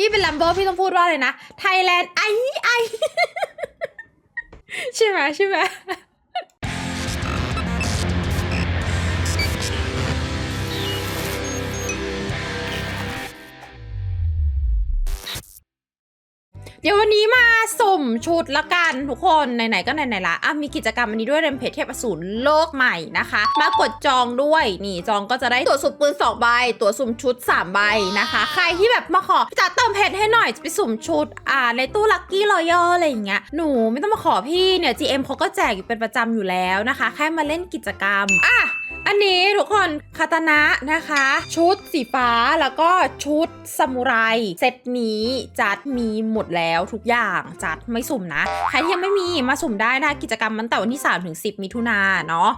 พี่เป็นลัมโบพี่ต้องพูดว่าอะไรนะไทยแลนด์ไอไอใช่ไหมใช่ไหม เดี๋ยววันนี้มาสุ่มชุดละกันทุกคนไหนๆก็ไหนๆละอะมีกิจกรรมอันนี้ด้วยเรมเพจเทพอสูรโลกใหม่นะคะ มากดจองด้วยนี่จองก็จะได้ตั๋วสุ่มปืน2ใบตั๋วสุ่มชุด 3 ใบนะคะ ใครที่แบบมาขอจัดเติมเพจให้หน่อยจะไปสุ่มชุดอ่าในตู้ลัคกี้รอยัลอะไรอย่างเงี้ยหนูไม่ต้องมาขอพี่เนี่ย GM เขาก็แจกอยู่เป็นประจำอยู่แล้วนะคะ แค่มาเล่นกิจกรรมอะ อันนี้ทุกคนคาตานะนะคะ ชุดสีฟ้าแล้วก็ชุดซามูไรเซตนี้จัดมีหมดแล้วทุกอย่างจัดไม่สุ่มนะ ใครที่ยังไม่มีมาสุ่มได้นะกิจกรรมมันแต่วันที่ 3 ถึง 10 มิถุนาเนาะ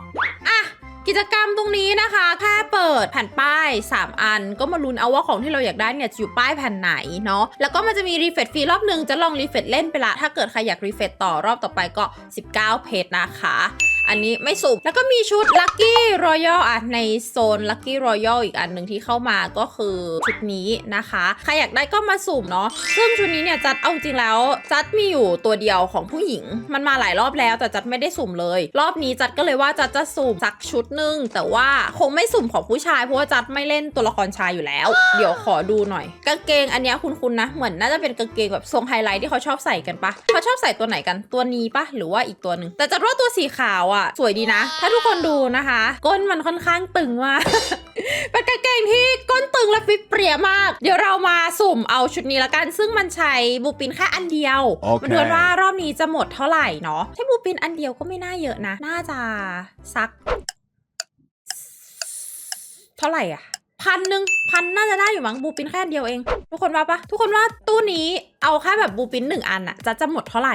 อะกิจกรรมตรงนี้นะคะ แค่เปิดแผ่นป้าย 3 อัน ก็มาลุ้นเอาว่าของที่เราอยากได้เนี่ยจะอยู่ป้ายแผ่นไหนเนาะแล้วก็มันจะมีรีเฟรชฟรีรอบหนึ่งจะลองรีเฟรชเล่นไปละ ถ้าเกิดใครอยากรีเฟรชต่อรอบต่อไปก็ 19 เพจนะคะ อันนี้ไม่สุ่มแล้วก็มีชุด Lucky Royal อะในโซน Lucky Royal อีกอันหนึ่งที่เข้ามาก็คือชุดนี้นะคะใครอยากได้ก็มาสุ่มเนาะซึ่งชุดนี้เนี่ยจัดเอาจริงแล้วจัดมีอยู่ตัวเดียวของผู้หญิง มันมาหลายรอบแล้วแต่จัดไม่ได้สุ่มเลย รอบนี้จัดก็เลยว่าจัดจะสุ่มสักชุดหนึ่งแต่ว่าคงไม่สุ่มของผู้ชายเพราะว่าจัดไม่เล่นตัวละครชายอยู่แล้ว เดี๋ยวขอดูหน่อย กางเกงอันเนี้ยคุณๆนะเหมือนน่าจะเป็นกางเกงแบบทรงไฮไลท์ที่เขาชอบใส่กันปะเขาชอบใส่ตัวไหนกันตัวนี้ปะหรือว่าอีกตัวหนึ่งแต่จัดว่าตัวสีขาวอะสวยดีนะ ถ้าทุกคนดูนะคะ ก้นมันค่อนข้างตึงมากเป็นกางเกงที่ก้นตึงและฟิตเปรี้ยมาก เดี๋ยวเรามาสุ่มเอาชุดนี้ละกัน ซึ่งมันใช้บูปินแค่อันเดียวโอเคมาดูกันว่ารอบนี้จะหมดเท่าไหร่เนาะใช้บูปินอันเดียวก็ไม่น่าเยอะนะ น่าจะสัก เท่าไหร่อะพันหนึ่งพันน่าจะได้อยู่มั้งบูปินแค่อันเดียวเอง ทุกคนว่าปะทุกคนว่าตู้นี้เอาแค่แบบบูปินหนึ่งอันอะจะจะหมดเท่าไหร่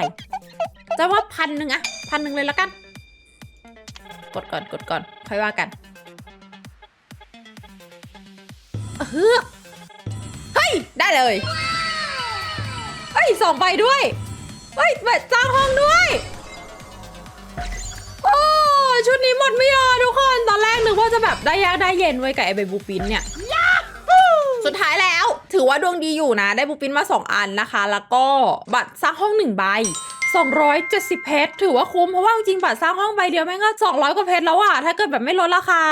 จะว่าพันหนึ่งอะพันหนึ่งเลยละกันก ดก่อนกดก่อน ค่อยว่ากันเฮ้อเฮ้ย ได้เลย เฮ้ยสองใบด้วย เฮ้ยแบบจ้างห้องด้วย โอ้ ชุดนี้หมดไม่ยอทุกคน ตอนแรกนึกว่าจะแบบได้ยากได้เย็นไว้กับไอใบบูปินเนี่ย สุดท้ายแล้ว ถือว่าดวงดีอยู่นะ ได้บูปินมา 2 อันนะคะ แล้วก็บัตรสร้างห้อง1ใบ 270 เพชรถือว่าคุ้มเพราะว่าจริงบัตรสร้างห้องใบเดียวแม่งก็200 กว่าเพชรแล้วอะถ้าเกิดแบบไม่ลดราคา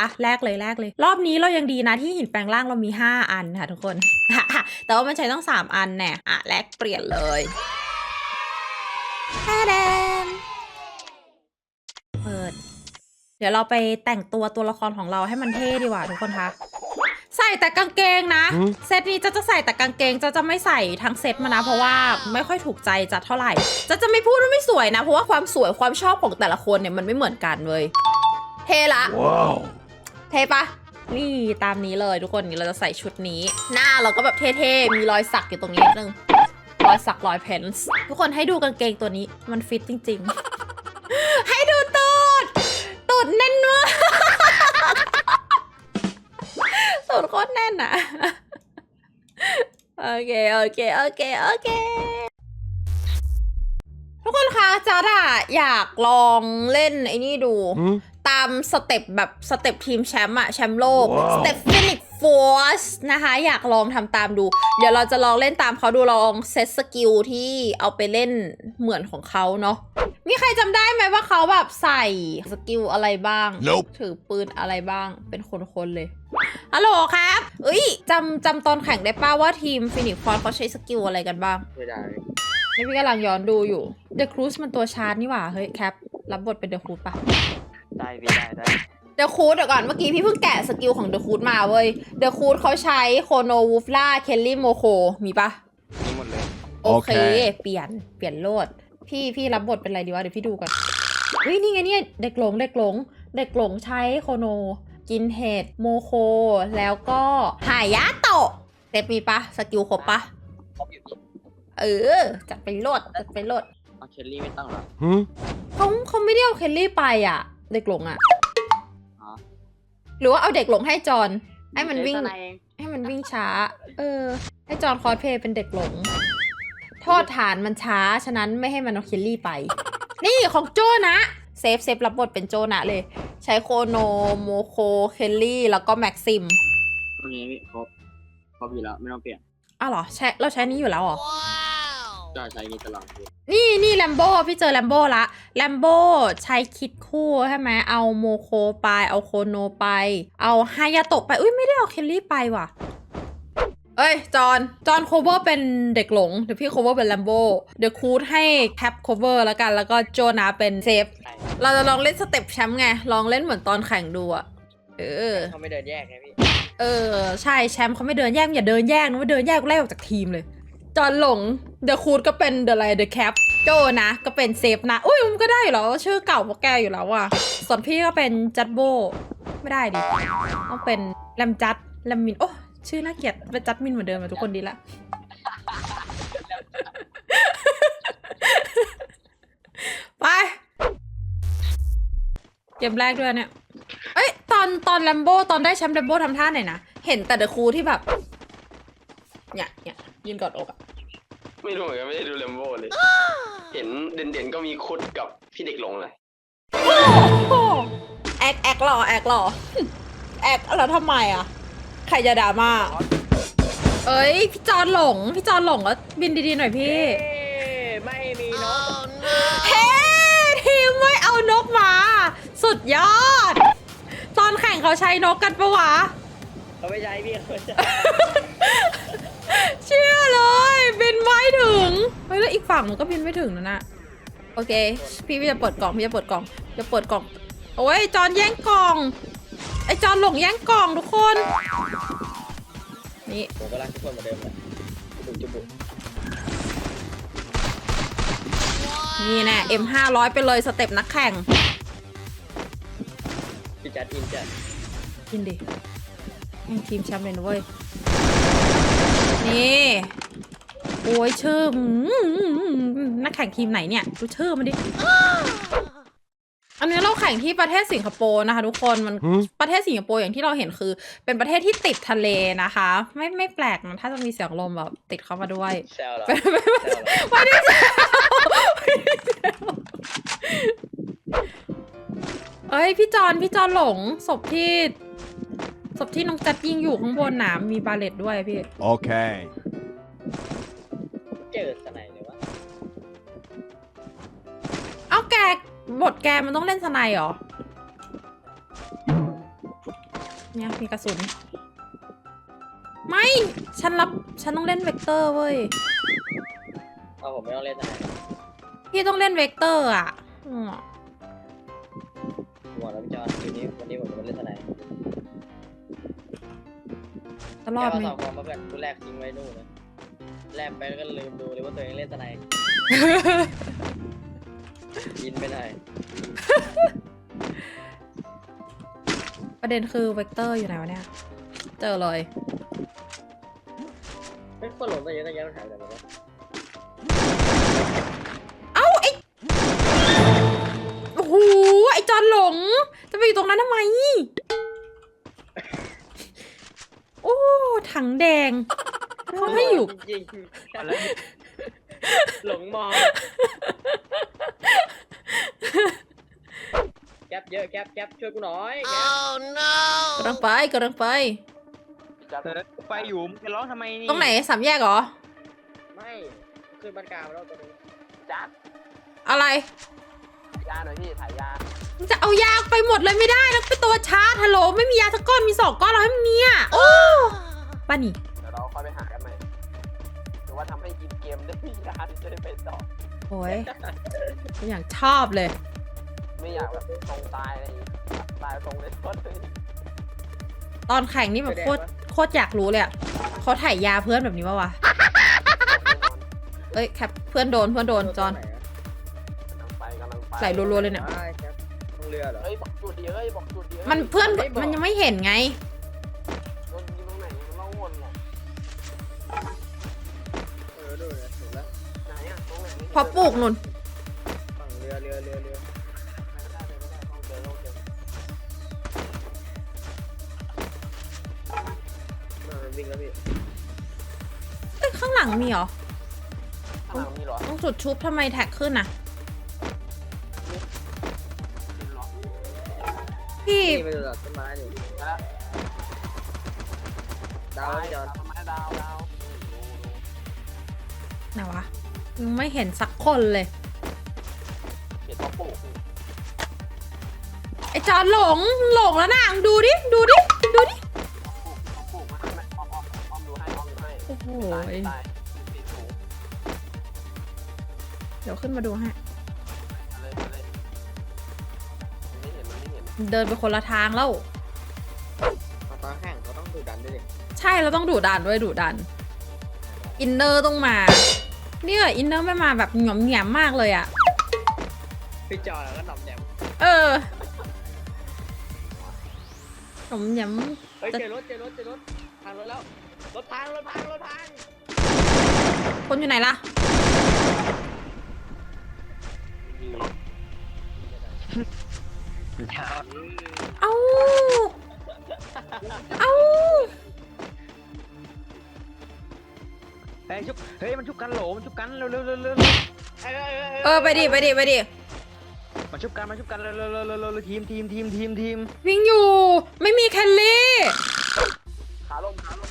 อะแลกเลยแลกเลย รอบนี้เรายังดีนะที่หินแปลงร่างเรามี 5 อันค่ะทุกคน แต่ว่ามันใช้ต้อง 3 อันแน่อะแลกเปลี่ยนเลยแดนเปิด เดี๋ยวเราไปแต่งตัวตัวละครของเราให้มันเท่ดีกว่าทุกคนคะ ใส่แต่กางเกงนะหืมเซตนี้จะจะใส่แต่กางเกงจะจะไม่ใส่ทั้งเซตมานะ เพราะว่าไม่ค่อยถูกใจจัดเท่าไหร่ จะจะไม่พูดว่าไม่สวยนะ เพราะว่าความสวยความชอบของแต่ละคนเนี่ยมันไม่เหมือนกันเว้ยเท่ละ Wow. เท่ปะนี่ตามนี้เลยทุกคนนี่เราจะใส่ชุดนี้ หน้าเราก็แบบเท่ๆมีรอยสักอยู่ตรงนี้นิดนึงรอยสักรอยเพนส์ทุกคนให้ดูกางเกงตัวนี้มันฟิตจริง ๆ ตูดโคตรแน่นอะโอเค โอเค โอเค โอเค ทุกคนคะจัดอะอยากลองเล่นไอ้นี่ดู Hmm? ตามสเต็ปแบบสเต็ปทีมแชมป์อะแชมป์โลกว้าวสเต็ปฟินิก ฟอร์สนะคะ อยากลองทำตามดู เดี๋ยวเราจะลองเล่นตามเขาดูลองเซตสกิลที่เอาไปเล่นเหมือนของเขาเนาะมีใครจำได้ไหมว่าเขาแบบใส่สกิลอะไรบ้าง Nope. ถือปืนอะไรบ้างเป็นคนๆเลยฮัลโหลครับเอ้ยจำจำตอนแข่งได้ป้าว่าทีมฟินิกฟอร์เขาใช้สกิลอะไรกันบ้างไม่ได้นี่พี่กำลังย้อนดูอยู่เดอะครูสมันตัวชาร์จนี่หว่าเฮ้ยแคปรับบทเป็นเดอะครูปะได้พี่ได้ได้ เดอะคูดเดี๋ยวก่อนเมื่อกี้พี่เพิ่งแกะสกิลของเดอะคูดมาเว้ยเดอะคูดเขาใช้โคโนวูฟล่าเคลลี่โมโคมีปะมีหมดเลยโอเคโอเค เปลี่ยนเปลี่ยนโลด พี่พี่รับบทเป็นอะไรดีวะเดี๋ยวพี่ดูก่อนเฮ้ยนี่ไงเนี่ยเด็กหลงเด็กหลง เด็กหลงใช้โคโน กินเห็ดโมโค แล้วก็หายาโตะเต็มีปะสกิลครบปะครบอยู่พี่เออ จัดไปโลดจัดไปโลดเอาเคลลี่ไม่ต้องเหรอ Hmm? เขาเขาไม่ได้เอาเคลลี่ไปอะ เด็กหลงอะอ๋อ หรือว่าเอาเด็กหลงให้จอนให้มันวิ่งเจอตัวไหเองให้มันวิ่งช้า เออ ให้จอห์นคอสเพลย์เป็นเด็กหลงโทษฐานมันช้า ฉะนั้นไม่ให้มันเอาเคลลี่ไป นี่ของโจนะเซฟเซฟรับบทเป็นโจนะเลย ใช้โคโนโมโคเคลลี่ แล้วก็แม็กซิมตัวนี้พี่ครบครบอยู่แล้วไม่ต้องเปลี่ยนอ้าวเหรอใช้เราใช้นี้อยู่แล้วเหรอ ก็ใช้นี้ตลอดเลยนี่นี่แลมโบ้พี่เจอแลมโบ้ละแลมโบ้ใช้คิดคู่ใช่ไหมเอาโมโคไป เอาโคโนไป เอาฮายาโตะไป อุ้ยไม่ได้เอาเคลลี่ไปว่ะ เอ้ย จอน จอนโคเวอร์เป็นเด็กหลง เดี๋ยวพี่โคเวอร์เป็นแลมโบ้เดี๋ยวคูดให้แคปโคเวอร์แล้วกัน แล้วก็โจนาเป็นเซฟใช่เราจะลองเล่นสเต็ปแชมป์ไง ลองเล่นเหมือนตอนแข่งดูอะเออ เขาไม่เดินแยกไงพี่ เออ ใช่แชมป์เขาไม่เดินแยกอย่าเดินแยกนะว่าเดินแยกกูไล่ออกจากทีมเลย จอนหลงเดอะคูดก็เป็นเดอะไรเดอะแคปโจนะ ก็เป็นเซฟนะ อุ้ยมันก็ได้อยู่แล้ว ชื่อเก่าพวกแกอยู่แล้วอะส่วนพี่ก็เป็นจัดโบ ไม่ได้ดิ ต้องเป็นแลมจัดแลมมิน โอ้ ชื่อน่าเกลียดเป็นจัดมินเหมือนเดิมอะทุกคนดีละไป เกมแรกด้วยเนี่ย เอ้ย ตอนตอนแลมโบตอนได้แชมป์แลมโบทำท่าไหนนะ เห็นแต่เดอะคูที่แบบ เนี่ยเนี่ย ยืนกอดอกอะไม่รู้เหมือนกันไม่ได้ดูเลมโบ้เลย เห็นเด่นๆก็มีคุดกับพี่เด็กหลงเลยโอ้โหแอกแอกหรอแอกหรอแอกแล้วทำไมอะใครจะด่ามาเอ้ยพี่จอนหลง พี่จอนหลงก็บินดีๆหน่อยพี่ ไม่มีนกเฮ้ทีมไม่เอานกมา สุดยอด ตอนแข่งเขาใช้นกกันปะวะเขาไม่ใช้พี่เขาไม่ใช้เชื่อเลย บินไม่ถึงเฮ้ยแล้วอีกฝั่งมันก็บินไม่ถึงนะน่ะโอเค พี่พี่จะเปิดกล่องพี่จะเปิดกล่องจะเปิดกล่อง โอ้ยจอนแย่งกล่อง ไอจอนหลงแย่งกล่องทุกคน นี่ผมก็รักทุกคนเหมือนเดิมเลยจุบุจุบุนี่แน่ M 5 0 0ไปเลยสเต็ปนักแข่งพี่จัดอินจัดกินดิแม่งทีมแชมป์เลยนะเว้ย นี่ โอ้ยชื่อมนักแข่งทีมไหนเนี่ยดูชื่อมันดิ อันนี้เราแข่งที่ประเทศสิงคโปร์นะคะ ทุกคนมันประเทศสิงคโปร์อย่างที่เราเห็นคือ เป็นประเทศที่ติดทะเลนะคะ ไม่ไม่แปลกนะถ้าจะมีเสียงลมแบบติดเข้ามาด้วยวเหรอไม่ไม่แซวเหรอไม่ได้แซวไม่ได้แซวเอ้ยพี่จอนพี่จอนหลงศพที่ ศพที่น้องจัดยิงอยู่ข้างบนหนามมีบาเลตด้วยพี่ Okay. เจอสไนเลยวะเอ้าแกบทแกมันต้องเล่นสไนด์เหรอ เนี่ยมีกระสุน ไม่ ฉันรับ ฉันต้องเล่นเวกเตอร์เว้ย เอาผมไม่ต้องเล่นสไนพี่ต้องเล่นเวกเตอร์อะอืมหัวแล้วพี่จอนวันนี้วันนี้ผมจะเล่น ตลอดแกไหมมาสองคนมาเพื่อนกูแรกทิ้งไว้นู่นนะแรกไปแล้วก็ลืมดูเลยว่าตัวเองเล่นสไนยินไปไหนอยประเด็นคือเวกเตอร์อยู่ไหนวะเนี่ย เจอเลยเป็นคนหลงตั้งเยอะตั้งแยะมันหายไปไหนหมดวะเอ้าไอโอ้โห ไอจอนหลง จะไปอยู่ตรงนั้นทำไม ถังแดงเขาให้อยู่ จริงๆหลงมองแก๊ปเยอะแก๊ปแก๊ปช่วยกูหน่อยแก๊ปกำลังไปกำลังไปจัดเออไปอยู่มึงจะร้องทำไมนี่ตรงไหนสามแยกเหรอ ไม่ขึ้นบ้านกลางมาแล้วตัวนี้จัดอะไรยาหน่อยพี่ถ่ายยาจะเอายาไปหมดเลยไม่ได้แล้วเป็นตัวชาร์จฮัลโหลไม่มียาสักก้อนมีสองก้อนแล้วให้มันเนี่ยโอ้ ป้านี่ เดี๋ยวเราค่อยไปหากันใหม่หรือว่าทำให้กินเกมได้ยาที่จะได้ไปต่อ โอ้ยอย่างชอบเลย ไม่อยากแบบตรงตายอะไรอย่างงี้ตายตรงเลยโคตรเลยตอนแข่งนี่แบบโคตรโคตรอยากรู้เลยอะเขาถ่ายยาเพื่อนแบบนี้ปะวะ เอ้ยแคปเพื่อนโดนเพื่อนโดนจอนกำลังไปกำลังไปไหลรัวๆเลยเนี่ยได้ครับเรือเหรอเฮ้ยบอกจุดดีเอ้ยบอกจุดดีอ้ยมันเพื่อนไบมันอกยังไม่เห็นไง พอปลูกนุ่นฝั่งเรือเรือเรือเรือไม่ได้ไม่ได้ต้องเจอต้องเจอมามันวิ่งแล้วพี่เอ้ยข้างหลังมีเหรอข้างหลังมีเหรอต้องจุดชุบทำไมแท็กขึ้นน่ะมีเหรอพี่นี่เป็นแบบต้นไม้นี่แล้วดาวดาวจอนทำไมดาวดาวไหนวะยัง ไม่เห็นสักคนเลยเห็นพ่อปู่ไอจอนหลงหลงแล้วนะดูดิ ดูดิ ดูดิพ่อปู่มาให้แม่อ้อมอ้อมอ้อมดูให้อ้อมดูให้โอ้โห ตายตายปีนสูงเดี๋ยวขึ้นมาดูให้มาเลยมาเลยมันไม่เห็นมันไม่เห็นเดินไปคนละทางแล้วตอนแข่งก็ต้องดูดันด้วยดิใช่เราต้องดุดันด้วยดุดัน อินเนอร์ต้องมา เนี่ยอินเนอร์ไม่มาแบบหย่อมแหยมมากเลยอะพี่จอแล้วก็หนอมแหนมเออหย่อมแหยมเฮ้ยเจอรถเจอรถเจอรถทางรถแล้วรถพังรถพังรถพังคนอยู่ไหนล่ะเอ้าเอ้า ฮ้ยชุบเฮ้ยมันชุบกันโหลมันชุบกันเร็วเร็วเร็วเร็วเออเออเออไปดิไปดิไปดิมันชุบกันมันชุบกันเร็วเร็วเร็วเร็วเร็วเร็วทีมทีมทีมทีมทีมวิ่งอยู่ไม่มีแคลรี่ขาลงขาลง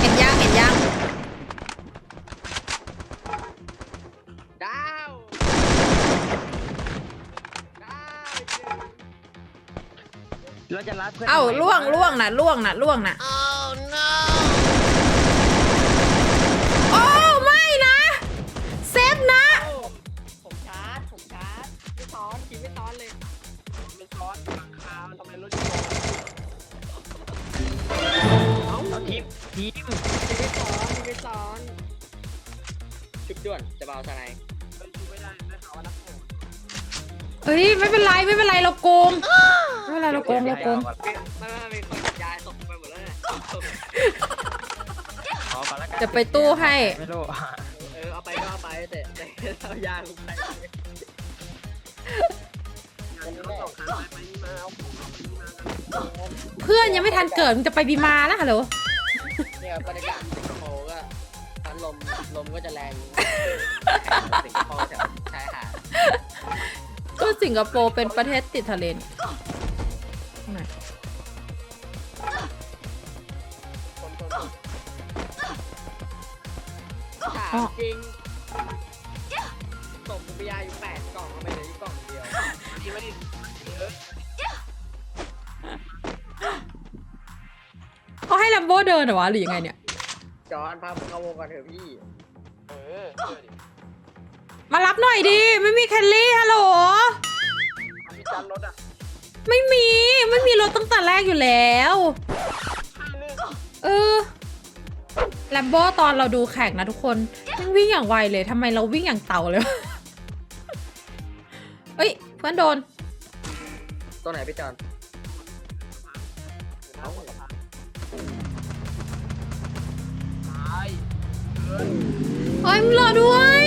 เห็นยังเห็นยังดาวดาวเราจะรัดเพื่อนเอ้าทำไมล่วงล่วงนะล่วงนะล่วงนะโชุบด่วนจะเบาทนายมันชูไม่ได้ได้ข่าวว่านักโทษเอ้ยไม่เป็นไรไม่เป็นไรเราโกงไม่เป็นไรเราโกงเราโกงมันมันมีคนยายตกไปหมดแล้วเนี่ยขอก่อนละกันจะไปตู้ให้ไม่รู้เออเอาไปก็เอาไปแต่แต่เอายาลงไปอันนี้รถสองคันไปไปนี่มาเอาของเอาไปนี่มากันเพื่อนยังไม่ทันเกิดมึงจะไปบีมาแล้วฮัลโหลเนี่ยบรรยากาศ ลมลมก็จะแรงสิงคโปร์แถวชายหาดก็สิงคโปร์เป็นประเทศติดทะเลนี่ไหนคนชนถามจริงส่งปุยาอยู่แปดกล่องทำไมเหลืออยู่กล่องเดียวนี่ไม่ได้เออเขาให้ลัมโบเดินเหรอวะหรือยังไงเนี่ย จอนพาผมเข้าวงก่อนเถอะพี่ เออเชื่อดิมารับหน่อยดิ ไม่มีแคลรี่ฮัลโหลทำพี่จันรถอะไม่มี ไม่มีรถตั้งแต่แรกอยู่แล้วใช่เลยเออแลมโบตอนเราดูแข่งนะทุกคนมันวิ่งอย่างไวเลยทำไมเราวิ่งอย่างเต่าเลยวะเอ้ยเพื่อนโดน ตัวไหนพี่จอน เออเอ้ยมึงรอด้วย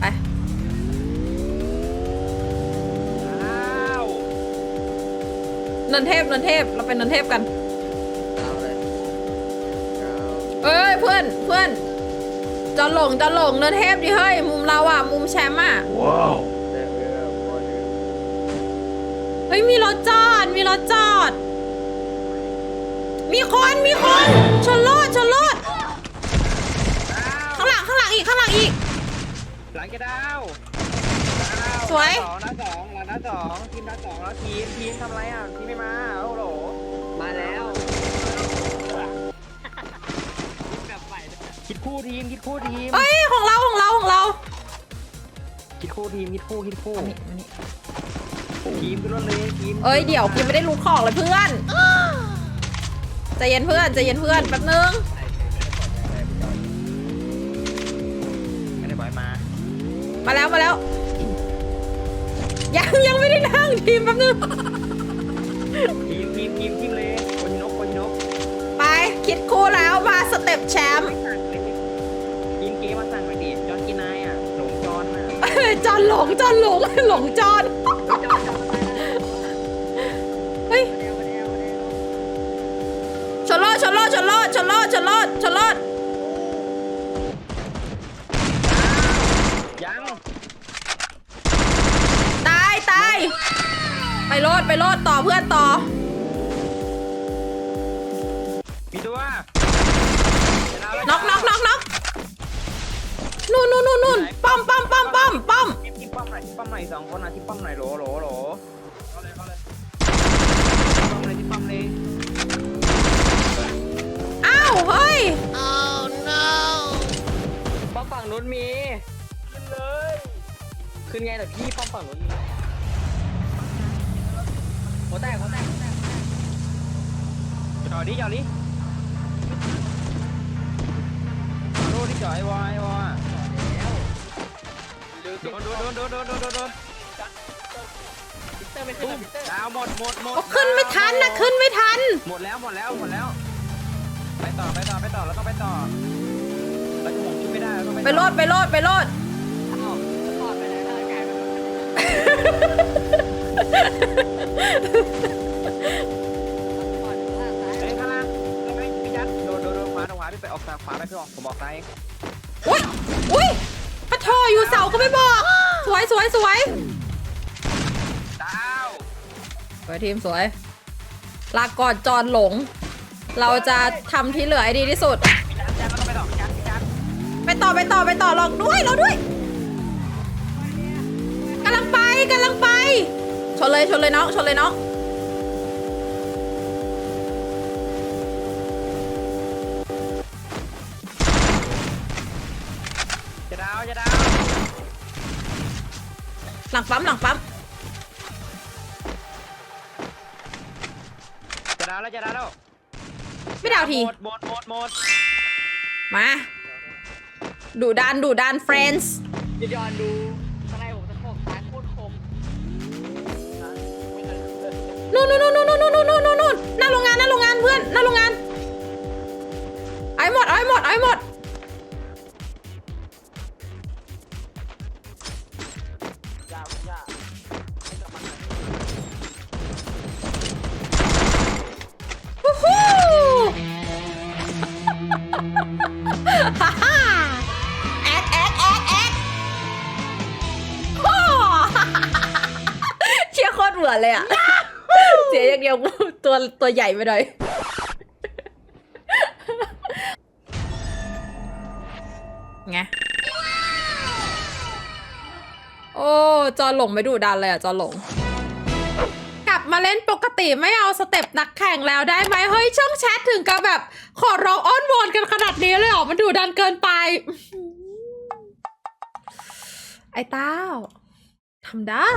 ไป อ้าวนันเทพนันเทพเราเป็นนันเทพกัน เอาเลยเอาเอ้ยเพื่อนเพื่อนจะหลงจะหลงนันเทพดิเฮ้ย มุมเราอะมุมแชมป์อะเดี๋ยวเดี๋ยวพอดีเฮ้ยมีรถจอด มีรถจอด มีคนมีคนชนรถชนรถข้างหลังข้างหลังอีกข้างหลังอีก หลังจะดาวดาวสวยสองนัดสองหลังนัดสองทีมนัดสองแล้วทีมทีมทำไรอะทีมไม่มาโอ้โหมาแล้วแบบใหม่เลยคิดคู่ทีมคิดคู่ทีมเอ้ยของเราของเราของเราคิดคู่ทีมคิดคู่คิดคู่อันนี้อันนี้ทีมขึ้นรถเลยทีมเอ้ยเดี๋ยวยังไม่ได้รู้ของเลยเพื่อน ใจเย็นเพื่อนใจเย็นเพื่อนแป๊บนึงไม่ได้บ่อยมา มาแล้วมาแล้ว ยังยังไม่ได้นั่งทีมแป๊บนึงทีมทีมทีมทีมเลยโคนนกโคนนกไปคิดคู่แล้วมาสเต็ปแชมป์ทีมเกมมาสั่งมาดิจอนกินนายอะหลงจอนอะจอนหลงจอนหลงหลงจอน นรถชนรถชนรถชนรถชนรถชนรถยังตายตายไปรถไปรถต่อเพื่อนต่อ มีตัวจะดาวแล้วน็อกน็อกน็อกน็อกนู่นนู่นนู่นนู่นป้อมป้อมป้อมป้อมป้อมที่ที่ป้อมหน่อยที่ป้อมหน่อยสองคนนะที่ป้อมหน่อยโหลโหลโหลเข้าเลยเข้าเลยป้อมเลยที่ป้อมเลยอ้าว เฮ้ยป้อมฝั่งนู้นมี ขึ้นเลย ขึ้นไงแต่พี่ป้อมฝั่งนู้นมีหัวแตกหัวแตกหัวแตกจอดดิจอดดิโดนดิจอดไอ้วอไอ้วอแล้วโดนโดนโดนโดนโดนโดนโดนพิเตอร์ไม่ขึ้นอะพิเตอร์ดาวหมดหมดหมดโอ้ขึ้นไม่ทันนะขึ้นไม่ทัน หมดแล้วหมดแล้วหมดแล้ว ไปต่อไปต่อไปต่อแล้วต้องไปต่อเราจะหมงชุดไม่ได้เราต้องไปไปโลดไปโลดไปโลดอ้าวถอดไปไหนแล้วกลายเป็นถอดอยู่ข้างซ้ายเฮ้ยข้างล่างเราไม่พี่ยัดโดนโดนโดนขวาโดนขวาพี่ไปออกซ้ายขวาไปพี่ออกผมออกซ้ายอุ้ยอุ้ยปะโทอยู่เสาก็ไม่บอก สวยสวยสวยดาวสวยทีมสวย ลาก่อนจอนหลง เราจะทำที่เหลือให้ดีที่สุดพี่ยัดยัดแล้วต้องไปต่อพี่ยัดพี่ยัดไปต่อไปต่อไปต่อลองด้วยเราด้วยกำลังไปกำลังไป ชนเลยชนเลยน้องชนเลยน้องจะดาวจะดาวหลังปั๊มหลังปั๊มจะดาวแล้วจะดาวแล้ว ไม่ดาวที หมดหมดหมดหมดมา ดูดันดูดัน friends จะย้อนดูสไลด์ผมตะโขกซ้ายโคตรคมไม่เคยขึ้นเลยนู่นนู่นนู่นนู่นนู่นนู่นนู่นนู่นหน้าโรงงานหน้าโรงงานเพื่อนหน้าโรงงานเอาให้หมดเอาให้หมดเอาให้หมด เชี่ยโคตรเหมือนเลยอะ เสียอย่างเดียวกูตัวตัวใหญ่ไปหน่อย ไง โอ้ จอหลงไม่ดูดันเลยอะ จอหลง กลับมาเล่นปกติไม่เอาสเต็ปนักแข่งแล้วได้ไหมเฮ้ย ช่องแชทถึงกับแบบ ขอร้องอ้อนวอนกันขนาดนี้เลยเหรอ มันดูดันเกินไป ไอ้เต้าทำได้